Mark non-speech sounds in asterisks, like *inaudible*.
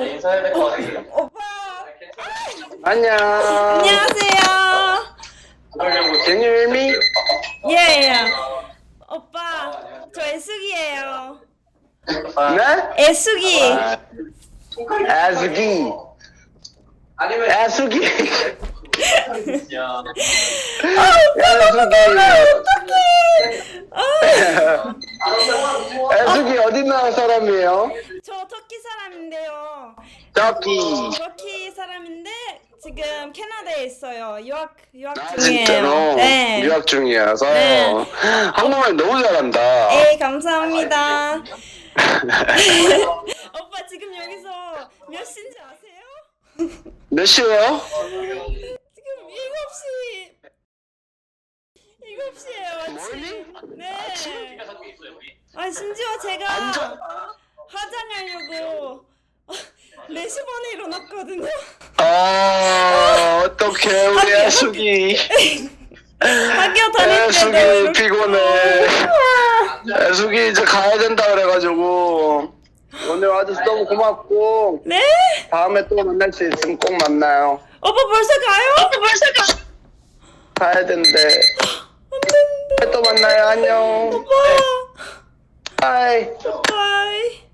어, 인사해야 될 것 같아요. 오빠. 안녕. 안녕하세요. Can you hear me? 예, 예. 오빠, 저 애숙이에요. 네? 애숙이. 애숙이. 아니면 애숙이. 야, 어, 애숙이 어디 나라 사람이에요? 저 터키 사람인데요. 터키. 터키 사람인데 지금 캐나다에 있어요. 유학 유학 아 중이에요. 진짜로 네. 유학 중이어서 네. 한국말 너무 잘한다. 에이 감사합니다. *laughs* 오빠 지금 여기서 몇 시인지 아세요? 몇 시예요? 지금 7시 7시에요 뭐니? 아침. 네. 하고 있어요, 우리. 아 심지어 제가 앉아. 화장하려고 4시 반에 일어났거든요. 아 어떡해 우리 애숙이. 학교 다닐 때도 애숙이 이렇게 피곤해. 애숙이 이제 가야 된다 그래가지고 오늘 와줘서 너무 고맙고 네? 다음에 또 만날 수 있으면 꼭 만나요. 오빠 벌써 가요? 벌써 가. 가야 된대. 만나요. 안녕. 바이. 바이.